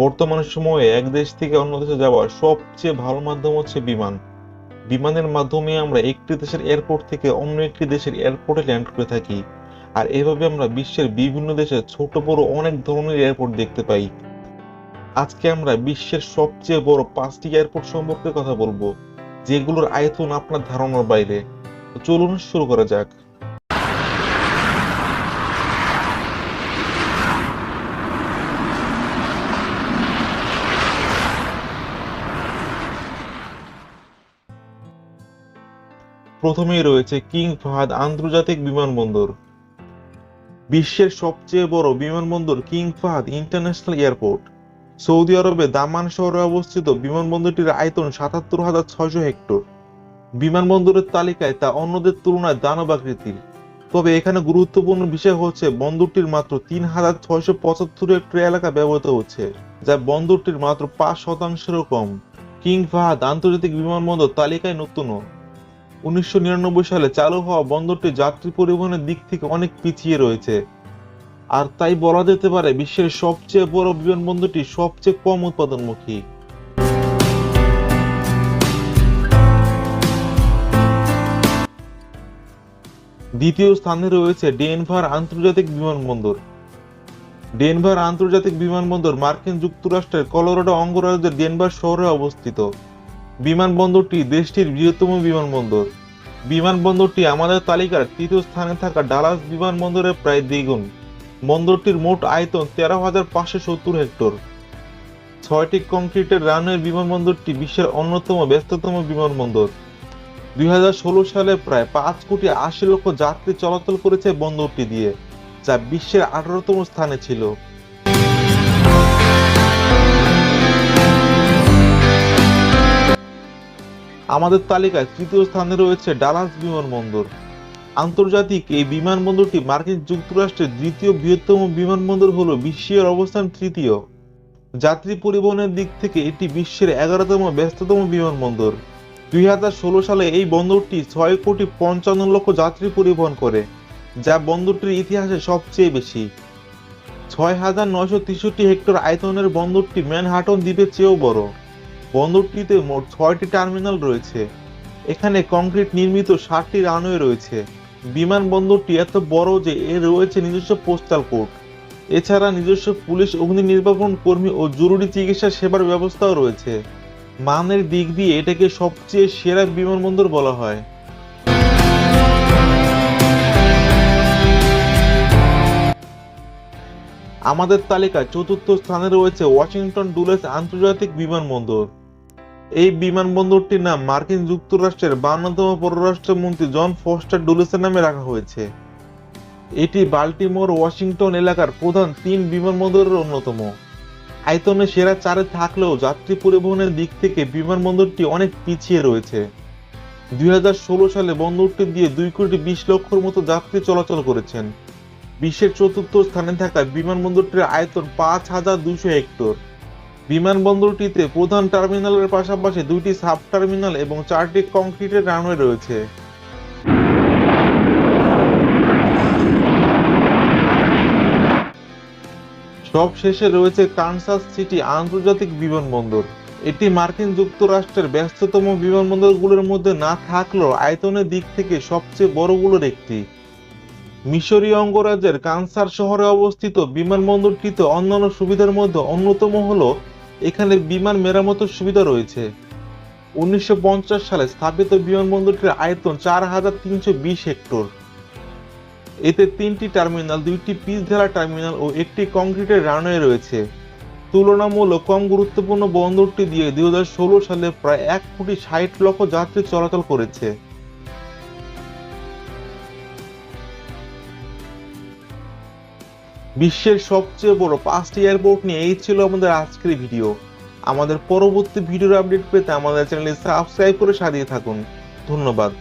বর্তমান সময়ে এক দেশ থেকে অন্য দেশে যাওয়ার সবচেয়ে ভালো মাধ্যম হচ্ছে বিমান। বিমানের মাধ্যমে আমরা একটি দেশের এয়ারপোর্ট থেকে অন্য একটি দেশের এয়ারপোর্টে ল্যান্ড করে থাকি। আর এভাবে আমরা বিশ্বের বিভিন্ন দেশে ছোট, বড় অনেক ধরনের এয়ারপোর্ট দেখতে পাই। আজকে আমরা বিশ্বের সবচেয়ে বড় পাঁচটি এয়ারপোর্ট সম্পর্কে কথা বলব, যেগুলোর আয়তন আপনার ধারণার বাইরে। চলুন শুরু করা যাক। প্রথমেই রয়েছে কিং ফাহাদ আন্তর্জাতিক বিমানবন্দর। বিশ্বের সবচেয়ে বড় বিমানবন্দর King Fahad International Airport. Saudi আরবে দামান শহরে অবস্থিত বিমানবন্দরটির আয়তন সাতাত্তর হাজার ছয়শো হেক্টর। বিমানবন্দরের তালিকায় তা অন্যদের তুলনায় দানব আকৃতির। তবে এখানে গুরুত্বপূর্ণ বিষয় হচ্ছে, বন্দরটির মাত্র তিন হাজার ছয়শো পঁচাত্তর হেক্টর এলাকা ব্যবহৃত হচ্ছে, যা বন্দরটির মাত্র পাঁচ শতাংশেরও কম। কিং ফাহাদ আন্তর্জাতিক বিমানবন্দর তালিকায় নতুন। উনিশশো নিরানব্বই সালে চালু হওয়া বন্দরটি যাত্রী পরিবহনের দিক থেকে অনেক পিছিয়ে রয়েছে। আর তাই বলা যেতে পারে বিশ্বের সবচেয়ে বড় বিমানবন্দরটি সবচেয়ে কম উৎপাদনমুখী। দ্বিতীয় স্থানে রয়েছে ডেনভার আন্তর্জাতিক বিমানবন্দর। ডেনভার আন্তর্জাতিক বিমানবন্দর মার্কিন যুক্তরাষ্ট্রের কলোরাডো অঙ্গরাজ্যের ডেনভার শহরে অবস্থিত। বিমানবন্দরটি দেশটির বৃহত্তম বিমানবন্দর। বিমানবন্দরটি আমাদের তালিকার তৃতীয় স্থানে থাকা ডালাস বিমানবন্দরের প্রায় দ্বিগুণ। বন্দরটির মোট আয়তন তেরো হাজার পাঁচশো সত্তর হেক্টর। ছয়টি কংক্রিটের রানওয়ে বিমানবন্দরটি বিশ্বের অন্যতম ব্যস্ততম বিমানবন্দর। দুই হাজার ষোলো সালে প্রায় পাঁচ কোটি আশি লক্ষ যাত্রী চলাচল করেছে বন্দরটি দিয়ে, যা বিশ্বের আঠারোতম স্থানে ছিল। আমাদের তালিকায় তৃতীয় স্থানে রয়েছে ডালাস বিমানবন্দর। আন্তর্জাতিক এই বিমানবন্দরটি মার্কিন যুক্তরাষ্ট্রের দ্বিতীয় বৃহত্তম বিমানবন্দর হলো বিশ্বের অবস্থান তৃতীয়। যাত্রী পরিবহনের দিক থেকে এটি বিশ্বের এগারোতম ব্যস্ততম বিমানবন্দর। দুই হাজার ষোলো সালে এই বন্দরটি ছয় কোটি পঞ্চান্ন লক্ষ যাত্রী পরিবহন করে, যা বন্দরটির ইতিহাসে সবচেয়ে বেশি। ছয় হাজার নয়শো তেষট্টি হেক্টর আয়তনের বন্দরটি ম্যানহাটন দ্বীপের চেয়েও বড়। বন্দরটিতে মোট ছয়টি টার্মিনাল রয়েছে। এখানে কংক্রিট নির্মিত ষাটটি রানওয়ে রয়েছে। বিমানবন্দরটি এত বড় যে এর রয়েছে নিজস্ব পোস্টাল কোড। এছাড়া নিজস্ব পুলিশ অগ্নি নির্বাপন কর্মী ও জরুরি চিকিৎসা সেবার ব্যবস্থাও রয়েছে। মানের দিক দিয়ে এটাকে সবচেয়ে সেরা বিমানবন্দর বলা হয়। আমাদের তালিকায় চতুর্থ স্থানে রয়েছে ওয়াশিংটন ডুলেস আন্তর্জাতিক বিমানবন্দর এই বিমানবন্দরটির নাম মার্কিন যুক্তরাষ্ট্রের বান্নতম পররাষ্ট্রমন্ত্রী জন ফস্টার ডুলেসের নামে রাখা হয়েছে। এটি বাল্টিমোর, ওয়াশিংটন এলাকার প্রধান তিন বিমানবন্দরের অন্যতম। আয়তনে সেরা চারে থাকলেও যাত্রী পরিবহনের দিক থেকে বিমানবন্দরটি অনেক পিছিয়ে রয়েছে। দুই হাজার ষোলো সালে বন্দরটি দিয়ে দুই কোটি বিশ লক্ষর মতো যাত্রী চলাচল করেছেন। বিশ্বের চতুর্থ স্থানে থাকা বিমানবন্দরটির আয়তন পাঁচ হাজার দুশো হেক্টর। বিমানবন্দরটিতে প্রধান টার্মিনালের পাশাপাশি দুইটি সাব টার্মিনাল এবং চারটি কংক্রিটের রানওয়ে রয়েছে। সব শেষে রয়েছে কানসাস সিটি আন্তর্জাতিক বিমানবন্দর। এটি মার্কিন যুক্তরাষ্ট্রের ব্যস্ততম বিমানবন্দরগুলোর মধ্যে না থাকলেও আয়তনের দিক থেকে সবচেয়ে বড়গুলোর একটি। মিশরীয় অঙ্গরাজ্যের কানসার শহরে অবস্থিত বিমানবন্দরটিতে অন্যান্য সুবিধার মধ্যে অন্যতম হলো এখানে বিমান মেরামতের সুবিধা রয়েছে। উনিশশো পঞ্চাশ সালে স্থাপিত বিমানবন্দরটির আয়তন চার হাজার তিনশো বিশ হেক্টর। এতে তিনটি টার্মিনাল, দুইটি পিচ ঢালা টার্মিনাল ও একটি কংক্রিটের রানওয়ে রয়েছে। তুলনামূলক কম গুরুত্বপূর্ণ বন্দরটি দিয়ে দুই হাজার ষোলো সালে প্রায় এক কোটি ষাট লক্ষ যাত্রী চলাচল করেছে। বিশ্বের সবচেয়ে বড় পাঁচটি এয়ারপোর্ট নিয়ে এই ছিল আমাদের আজকের ভিডিও আমাদের পরবর্তী ভিডিওর আপডেট পেতে আমাদের চ্যানেলটি সাবস্ক্রাইব করে সাজিয়ে থাকুন। ধন্যবাদ।